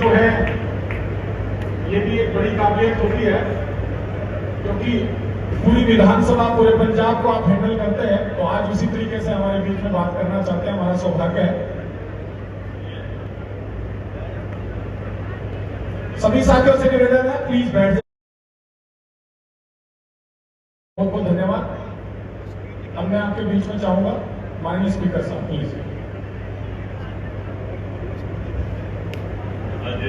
जो है। ये भी एक बड़ी काबिलियत होती है, क्योंकि पूरी विधानसभा पूरे पंजाब को आप हैंडल करते हैं तो आज उसी तरीके से हमारे बीच में बात करना चाहते हैं, हमारा सौभाग्य है। सभी साथियों से निवेदन है प्लीज़ बैठ जाए बहुत बहुत धन्यवाद। अब मैं आपके बीच में चाहूँगा माननीय स्पीकर साहब प्लीज़ ਅੱਜ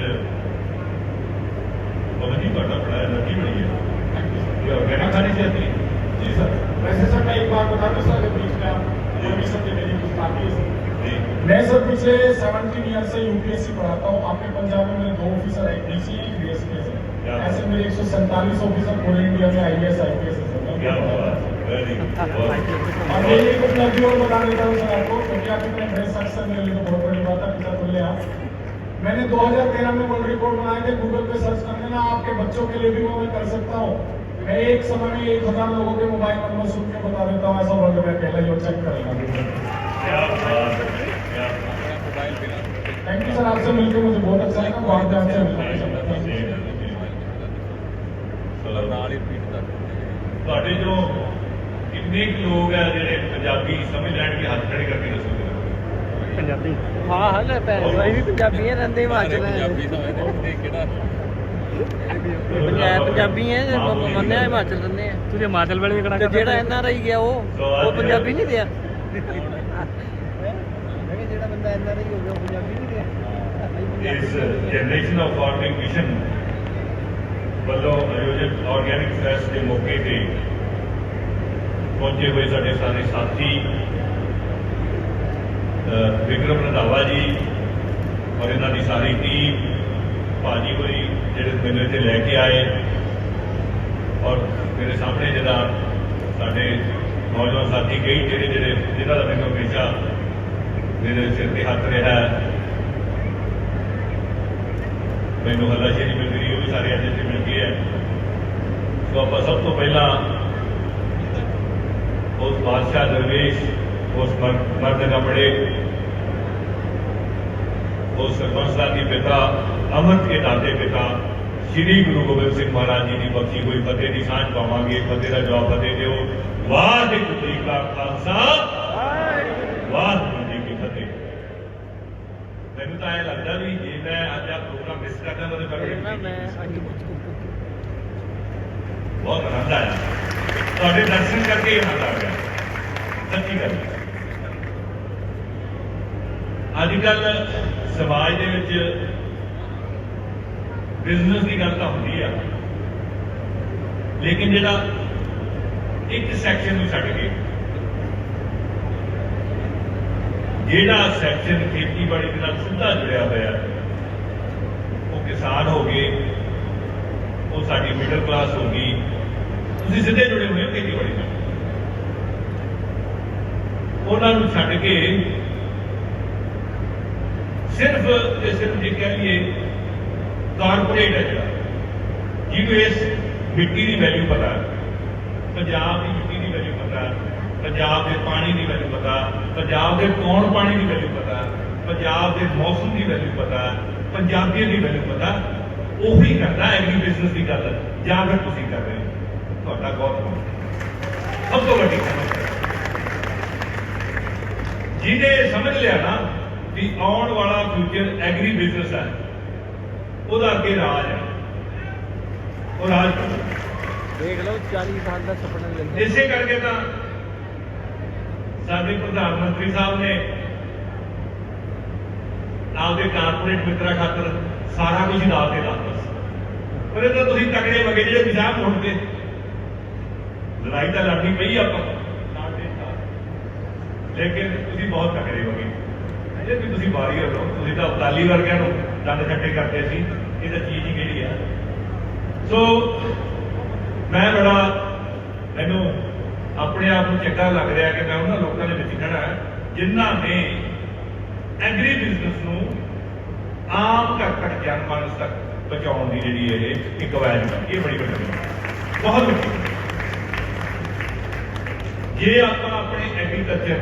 ਬਹੁਤ ਹੀ ਤੁਹਾਡਾ ਬੜਾ ਲੱਗੀ ਬਣੀ ਹੈ ਇਹ ਆਰਗੈਨਿਕ ਖਾਣੀ ਚਾਹੀਦੀ ਹੈ जी सर वैसे सर मैं एक बात बता दूं सर बीच में आप परमिशन के मेरी कुछ बाकी है सर ਜੀ मैं सर पिछले 17 ईयर से यूपीएससी पढ़ाता हूँ आपके पंजाब में मेरे दो ऑफिसर है डीसी डीएसपी क्या है ऐसे मेरे 147 ऑफिसर पूरे इंडिया में आईएएस आईपीएस है सर क्या बात वेरी और मैं एक उपलब्धि और बता देता हूँ सर आपको क्योंकि आप इतने बड़े सक्सेस मेरे लिए तो बहुत बड़ी बात है पिता तुल्य आप मैंने 2013 में वर्ल्ड रिकॉर्ड बनाया थे गूगल पे सर्च करने ना, आपके बच्चों के लिए भी वो मैं कर सकता हूँ। मैं एक समय में एक हज़ार लोगों के मोबाइल नंबर सुन के बता देता हूँ, ऐसा वर्ल्ड में पहले जो चेक कर लेना थैंक यू सर आपसे मिलकर मुझे बहुत अच्छा लगा, बहुत ध्यान आपसे मिलकर जो किन्ने लोग है जो पंजाबी समझ लैंड की हाथ खड़े करके दसोगे ਪੰਜਾਬੀ। ਪੰਜਾਬੀ ਹਾਂ ਹਾਂ ਲੈ ਭੈਣ ਭਾਈ ਵੀ ਪੰਜਾਬੀ ਹੈ ਰਹਿੰਦੇ ਹਿਮਾਚਲ ਪੰਜਾਬੀ ਸਮਝਦੇ ਨੇ ਕਿਹੜਾ। ਪੰਜਾਬ ਪੰਜਾਬੀ ਹੈ ਜੇ ਮ- ਮੰਨਿਆ ਹਿਮਾਚਲ ਰਹਿੰਦੇ ਆ। ਤੁਸੀਂ ਹਿਮਾਚਲ ਵੇਲੇ ਵੀ ਕਿਹੜਾ ਤੇ ਜਿਹੜਾ ਐਨ ਆਰ ਆਈ ਗਿਆ ਉਹ ਉਹ ਪੰਜਾਬੀ ਨਹੀਂ ਰਿਹਾ ਜਿਹੜਾ ਬੰਦਾ ਐਨ ਆਰ ਆਈ ਹੋ ਗਿਆ ਉਹ ਪੰਜਾਬੀ ਨਹੀਂ ਰਿਹਾ ਇਸ ਜਨਰੇਸ਼ਨ ਆਫ ਫਾਰਮਿੰਗ ਮਿਸ਼ਨ ਵੱਲੋਂ ਆਯੋਜਿਤ ਆਰਗੈਨਿਕ ਫੈਸਟ ਦੇ ਮੌਕੇ ਤੇ ਪਹੁੰਚੇ ਹੋਏ ਸਾਡੇ ਸਾਰੇ ਸਾਥੀ ਵਿਕਰਮ ਰੰਧਾਵਾ ਜੀ ਔਰ ਇਹਨਾਂ ਦੀ ਸਾਰੀ ਟੀਮ ਭਾਜੀ ਹੋਰੀ ਜਿਹੜੇ ਮੈਨੂੰ ਇੱਥੇ ਲੈ ਕੇ ਆਏ ਔਰ ਮੇਰੇ ਸਾਹਮਣੇ ਜਿਹੜਾ ਸਾਡੇ ਨੌਜਵਾਨ ਸਾਥੀ ਕਈ ਜਿਹੜੇ ਜਿਹੜੇ ਜਿਹਨਾਂ ਦਾ ਮੈਨੂੰ ਹਮੇਸ਼ਾ ਮੇਰੇ ਸਿਰ ਤੇ ਹੱਥ ਰਿਹਾ ਹੈ। ਮੈਨੂੰ ਹੱਲਾਸ਼ੇਰੀ ਮਿਲ ਰਹੀ ਉਹ ਵੀ ਸਾਰੇ ਅੱਜ ਇੱਥੇ ਮਿਲ ਗਏ ਹੈ। ਸੋ ਆਪਾਂ ਸਭ ਤੋਂ ਪਹਿਲਾਂ ਉਸ ਬਾਦਸ਼ਾਹ ਦਰਵੇਸ਼ ਉਸ ਮਰ- ਮਰਦ ਕੱਪੜੇ ਉਸ ਸਰਬੰਸਾ ਦੀ ਪਿਤਾ ਅਮਰ ਕੇ ਦਾਤੇ ਪਿਤਾ ਸ੍ਰੀ ਗੁਰੂ ਗੋਬਿੰਦ ਸਿੰਘ ਮਹਾਰਾਜ ਜੀ ਦੀ ਬਖਸ਼ੀ ਹੋਈ ਫਤਿਹ ਦੀ ਸਾਂਝ ਪਾਵਾਂਗੇ ਫਤਿਹ ਦਾ ਜਵਾਬ ਫਤਿਹ ਦਿਓ ਵਾਹਿਗੁਰੂ ਜੀ ਕਾ ਖਾਲਸਾ ਵਾਹਿਗੁਰੂ ਜੀ ਕੀ ਫਤਿਹ ਮੈਨੂੰ ਤਾਂ ਇਹ ਲੱਗਦਾ ਵੀ ਜੇ ਮੈਂ ਅੱਜ ਆ ਪ੍ਰੋਗਰਾਮ ਮਿਸ ਕਰਦਾ ਤਾਂ ਫਿਰ ਮੇਰੇ ਨਾ ਮੈਂ ਬਹੁਤ ਆਨੰਦ ਆਇਆ। ਤੁਹਾਡੇ ਦਰਸ਼ਨ ਕਰਕੇ ਹੀ ਆਨੰਦ ਆ ਗਿਆ ਸੱਚੀ ਗੱਲ ਹੈ। ਅੱਜ ਕੱਲ ਸਮਾਜ ਦੇ ਵਿੱਚ ਬਿਜ਼ਨਸ ਦੀ ਗੱਲ ਤਾਂ ਹੁੰਦੀ ਆ। ਲੇਕਿਨ ਜਿਹੜਾ ਇੱਕ ਸੈਕਸ਼ਨ ਨੂੰ ਛੱਡ ਕੇ ਜਿਹੜਾ ਸੈਕਸ਼ਨ ਖੇਤੀਬਾੜੀ ਦੇ ਨਾਲ ਸਿੱਧਾ ਜੁੜਿਆ ਹੋਇਆ ਹੈ, ਉਹ ਕਿਸਾਨ ਹੋ ਗਏ, ਉਹ ਸਾਡੀ ਮਿਡਲ ਕਲਾਸ ਹੋ ਗਈ। ਤੁਸੀਂ ਸਿੱਧੇ ਜੁੜੇ ਹੋਏ ਹੋ ਖੇਤੀਬਾੜੀ ਨਾਲ। ਉਹਨਾਂ ਨੂੰ ਛੱਡ ਕੇ ਸਿਰਫ ਤੇ ਸਿਰਫ ਜੇ ਕਹਿ ਲਈਏ ਕਾਰਪੋਰੇਟ ਹੈ ਜਿਹੜਾ, ਜਿਹਨੂੰ ਇਸ ਮਿੱਟੀ ਦੀ ਵੈਲਿਊ ਪਤਾ ਪੰਜਾਬ ਦੀ ਮਿੱਟੀ ਦੀ ਵੈਲਿਊ ਪਤਾ ਪੰਜਾਬ ਦੇ ਪਾਣੀ ਦੀ ਵੈਲਿਊ ਪਤਾ ਪੰਜਾਬ ਦੇ ਕੌਣ ਪਾਣੀ ਦੀ ਵੈਲਿਊ ਪਤਾ ਪੰਜਾਬ ਦੇ ਮੌਸਮ ਦੀ ਵੈਲਿਊ ਪਤਾ ਪੰਜਾਬੀਆਂ ਦੀ ਵੈਲਿਊ ਪਤਾ ਉਹੀ ਕਰਦਾ ਐਗਰੀ ਬਿਜ਼ਨਸ ਦੀ ਗੱਲ ਜਾਂ ਫਿਰ ਤੁਸੀਂ ਕਰ ਰਹੇ ਹੋ। ਤੁਹਾਡਾ ਬਹੁਤ ਬਹੁਤ ਸਭ ਤੋਂ ਵੱਡੀ ਜਿਹਨੇ ਸਮਝ ਲਿਆ ਨਾ ਵੀ ਆਉਣ ਵਾਲਾ ਫਿਊਚਰ ਐਗਰੀ ਬਿਜ਼ਨਸ ਹੈ। ਉਹਦਾ ਅੱਗੇ ਰਾਜ ਹੈ। ਉਹ ਰਾਜ ਦੇਖ ਲਓ 40 ਸਾਲ ਦਾ ਸੁਪਨਾ ਲੈਂਦੇ ਇਸੇ ਕਰਕੇ ਤਾਂ ਸਾਡੇ ਪ੍ਰਧਾਨ ਮੰਤਰੀ ਸਾਹਿਬ ਨੇ ਆਪਦੇ ਕਾਰਪੋਰੇਟ ਮਿੱਤਰਾਂ ਖਾਤਰ ਸਾਰਾ ਕੁਝ ਨਾਲ ਤੇ ਲਾਤਾ ਸੀ। ਪਰ ਇਹ ਤਾਂ ਤੁਸੀਂ ਤਕੜੇ ਵਗੇ ਜਿਹੜੇ ਵਿਜਾਮ ਮੁੜਦੇ ਲੜਾਈ ਤਾਂ ਲੜਨੀ ਪਈ ਆਪਾਂ। ਨਾਲ ਦੇ ਨਾਲ। ਲੇਕਿਨ ਤੁਸੀਂ ਬਹੁਤ ਤਕੜੇ ਵਗੇ। ਜੇ ਵੀ ਤੁਸੀਂ ਵਾਰੀਅਰ ਹੋ ਤੁਸੀਂ ਤਾਂ ਅਬਦਾਲੀ ਵਰਗਿਆਂ ਨੂੰ ਦੰਦ ਛੱਟੇ ਕਰਦੇ ਸੀ। ਇਹ ਤਾਂ ਚੀਜ਼ ਹੀ ਕਿਹੜੀ ਆ? ਸੋ ਮੈਂ ਬੜਾ ਮੈਨੂੰ ਆਪਣੇ ਆਪ ਨੂੰ ਚੰਗਾ ਲੱਗ ਰਿਹਾ ਕਿ ਮੈਂ ਉਹਨਾਂ ਲੋਕਾਂ ਦੇ ਵਿੱਚ ਖੜਾ ਹਾਂ, ਜਿਨ੍ਹਾਂ ਨੇ ਐਗਰੀ ਬਿਜ਼ਨਸ ਨੂੰ ਆਮ ਘਰ ਤੱਕ ਜਨ ਮਾਨਸ ਤੱਕ ਪਹੁੰਚਾਉਣ ਦੀ ਜਿਹੜੀ ਇਹ ਇੱਕ ਅਵਾਜ਼ ਇਹ ਬੜੀ ਵੱਡੀ ਬਹੁਤ ਵੱਡੀ ਜੇ ਆਪਾਂ ਆਪਣੇ ਐਗਰੀਕਲਚਰ